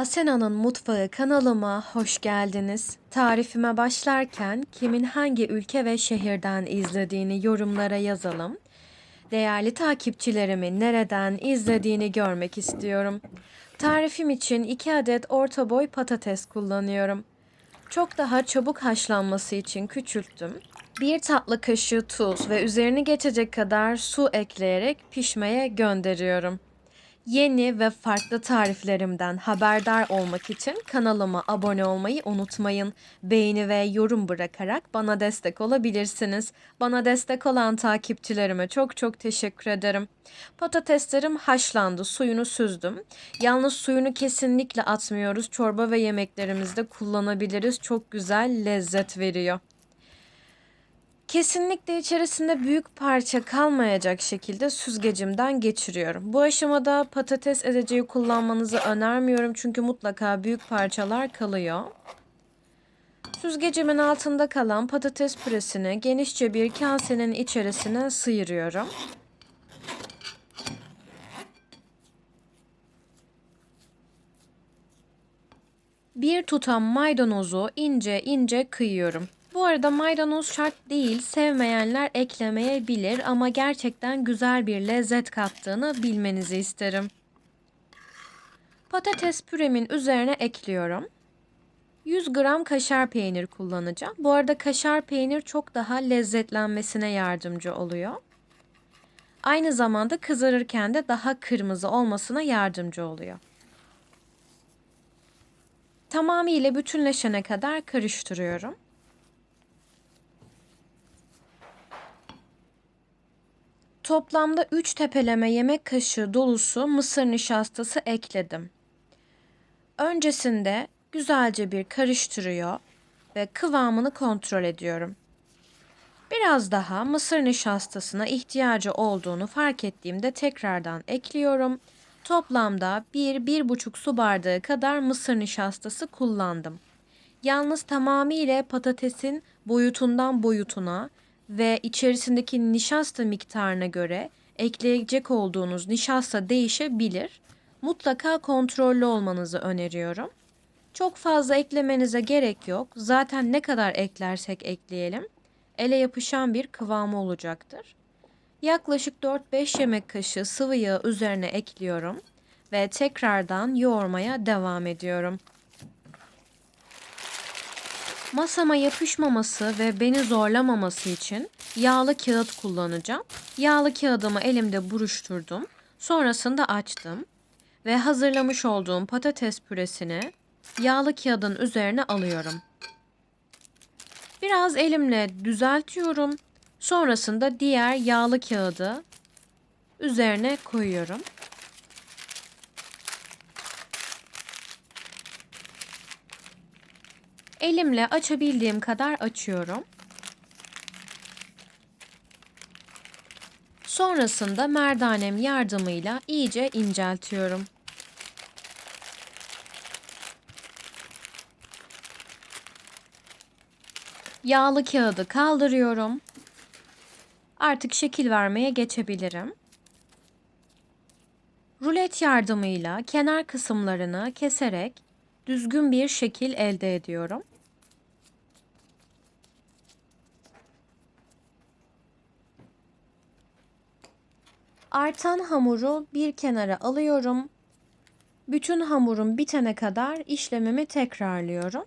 Asena'nın Mutfağı kanalıma hoş geldiniz. Tarifime başlarken kimin hangi ülke ve şehirden izlediğini yorumlara yazalım. Değerli takipçilerimin nereden izlediğini görmek istiyorum. Tarifim için 2 adet orta boy patates kullanıyorum. Çok daha çabuk haşlanması için küçülttüm. Bir tatlı kaşığı tuz ve üzerini geçecek kadar su ekleyerek pişmeye gönderiyorum. Yeni ve farklı tariflerimden haberdar olmak için kanalıma abone olmayı unutmayın. Beğeni ve yorum bırakarak bana destek olabilirsiniz. Bana destek olan takipçilerime çok çok teşekkür ederim. Patateslerim haşlandı, suyunu süzdüm. Yalnız suyunu kesinlikle atmıyoruz. Çorba ve yemeklerimizde kullanabiliriz. Çok güzel lezzet veriyor. Kesinlikle içerisinde büyük parça kalmayacak şekilde süzgecimden geçiriyorum. Bu aşamada patates ezeceği kullanmanızı önermiyorum çünkü mutlaka büyük parçalar kalıyor. Süzgecimin altında kalan patates püresini genişçe bir kasenin içerisine sıyırıyorum. Bir tutam maydanozu ince ince kıyıyorum. Bu arada maydanoz şart değil, sevmeyenler eklemeyebilir ama gerçekten güzel bir lezzet kattığını bilmenizi isterim. Patates püremin üzerine ekliyorum. 100 gram kaşar peynir kullanacağım. Bu arada kaşar peynir çok daha lezzetlenmesine yardımcı oluyor. Aynı zamanda kızarırken de daha kırmızı olmasına yardımcı oluyor. Tamamıyla bütünleşene kadar karıştırıyorum. Toplamda 3 tepeleme yemek kaşığı dolusu mısır nişastası ekledim. Öncesinde güzelce bir karıştırıyor ve kıvamını kontrol ediyorum. Biraz daha mısır nişastasına ihtiyacı olduğunu fark ettiğimde tekrardan ekliyorum. Toplamda 1-1,5 su bardağı kadar mısır nişastası kullandım. Yalnız tamamıyla patatesin boyutundan boyutuna ve içerisindeki nişasta miktarına göre ekleyecek olduğunuz nişasta değişebilir. Mutlaka kontrollü olmanızı öneriyorum. Çok fazla eklemenize gerek yok. Zaten ne kadar eklersek ekleyelim ele yapışan bir kıvamı olacaktır. Yaklaşık 4-5 yemek kaşığı sıvı yağ üzerine ekliyorum ve tekrardan yoğurmaya devam ediyorum. Masama yapışmaması ve beni zorlamaması için yağlı kağıt kullanacağım. Yağlı kağıdımı elimde buruşturdum. Sonrasında açtım ve hazırlamış olduğum patates püresini yağlı kağıdın üzerine alıyorum. Biraz elimle düzeltiyorum. Sonrasında diğer yağlı kağıdı üzerine koyuyorum. Elimle açabildiğim kadar açıyorum. Sonrasında merdanem yardımıyla iyice inceltiyorum. Yağlı kağıdı kaldırıyorum. Artık şekil vermeye geçebilirim. Rulet yardımıyla kenar kısımlarını keserek düzgün bir şekil elde ediyorum. Artan hamuru bir kenara alıyorum. Bütün hamurum bitene kadar işlemimi tekrarlıyorum.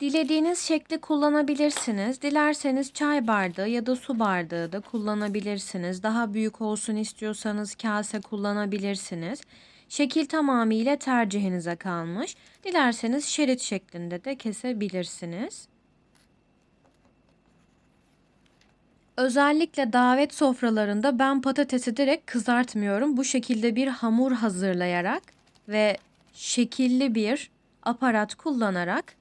Dilediğiniz şekli kullanabilirsiniz. Dilerseniz çay bardağı ya da su bardağı da kullanabilirsiniz. Daha büyük olsun istiyorsanız kase kullanabilirsiniz. Şekil tamamıyla tercihinize kalmış. Dilerseniz şerit şeklinde de kesebilirsiniz. Özellikle davet sofralarında ben patatesi direkt kızartmıyorum. Bu şekilde bir hamur hazırlayarak ve şekilli bir aparat kullanarak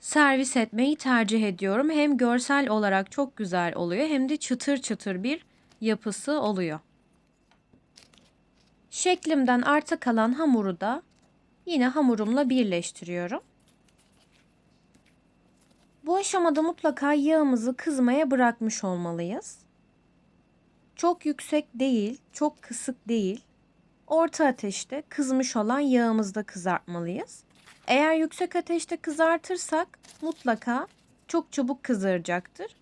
servis etmeyi tercih ediyorum. Hem görsel olarak çok güzel oluyor hem de çıtır çıtır bir yapısı oluyor. Şeklimden arta kalan hamuru da yine hamurumla birleştiriyorum. Bu aşamada mutlaka yağımızı kızmaya bırakmış olmalıyız. Çok yüksek değil, çok kısık değil. Orta ateşte kızmış olan yağımızda kızartmalıyız. Eğer yüksek ateşte kızartırsak mutlaka çok çabuk kızaracaktır.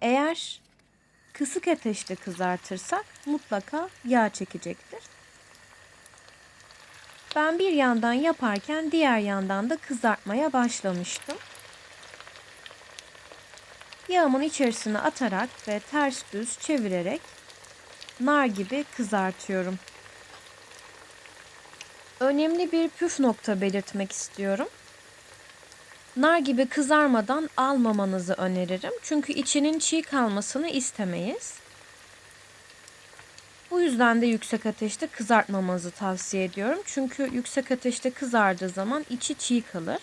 Eğer kısık ateşte kızartırsak mutlaka yağ çekecektir. Ben bir yandan yaparken diğer yandan da kızartmaya başlamıştım. Yağımın içerisine atarak ve ters düz çevirerek nar gibi kızartıyorum. Önemli bir püf nokta belirtmek istiyorum. Nar gibi kızarmadan almamanızı öneririm. Çünkü içinin çiğ kalmasını istemeyiz. Bu yüzden de yüksek ateşte kızartmamanızı tavsiye ediyorum. Çünkü yüksek ateşte kızardığı zaman içi çiğ kalır.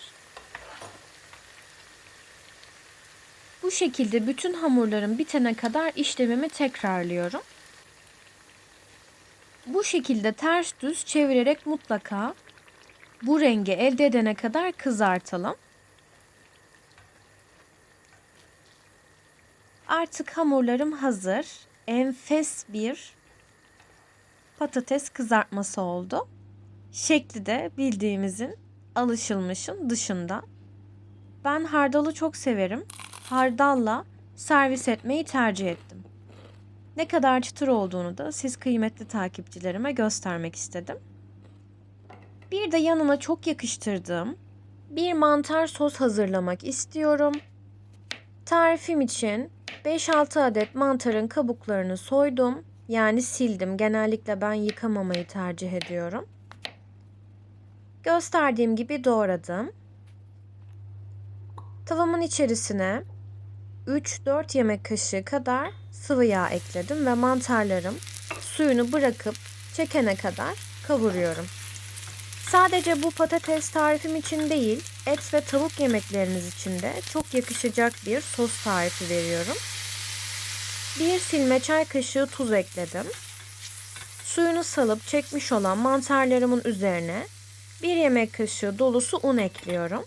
Bu şekilde bütün hamurlarım bitene kadar işlemimi tekrarlıyorum. Bu şekilde ters düz çevirerek mutlaka bu rengi elde edene kadar kızartalım. Artık hamurlarım hazır. Enfes bir patates kızartması oldu. Şekli de bildiğimizin alışılmışın dışında. Ben hardalı çok severim. Hardalla servis etmeyi tercih ettim. Ne kadar çıtır olduğunu da siz kıymetli takipçilerime göstermek istedim. Bir de yanına çok yakıştırdığım bir mantar sos hazırlamak istiyorum. Tarifim için 5-6 adet mantarın kabuklarını soydum. Yani sildim. Genellikle ben yıkamamayı tercih ediyorum. Gösterdiğim gibi doğradım. Tavamın içerisine 3-4 yemek kaşığı kadar sıvı yağ ekledim ve mantarlarım suyunu bırakıp çekene kadar kavuruyorum. Sadece bu patates tarifim için değil, et ve tavuk yemekleriniz için de çok yakışacak bir sos tarifi veriyorum. Bir silme çay kaşığı tuz ekledim. Suyunu salıp çekmiş olan mantarlarımın üzerine bir yemek kaşığı dolusu un ekliyorum.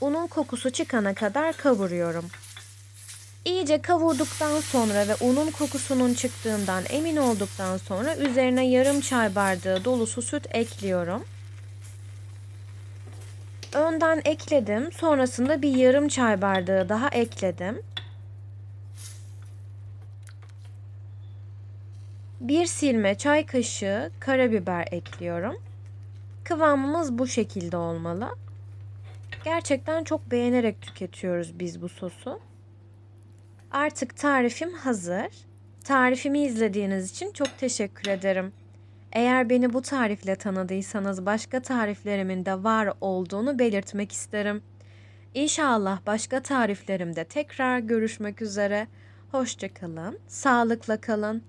Unun kokusu çıkana kadar kavuruyorum. İyice kavurduktan sonra ve unun kokusunun çıktığından emin olduktan sonra üzerine yarım çay bardağı dolusu süt ekliyorum. Önden ekledim. Sonrasında bir yarım çay bardağı daha ekledim. Bir silme çay kaşığı karabiber ekliyorum. Kıvamımız bu şekilde olmalı. Gerçekten çok beğenerek tüketiyoruz biz bu sosu. Artık tarifim hazır. Tarifimi izlediğiniz için çok teşekkür ederim. Eğer beni bu tarifle tanıdıysanız başka tariflerimin de var olduğunu belirtmek isterim. İnşallah başka tariflerimde tekrar görüşmek üzere. Hoşçakalın, sağlıkla kalın.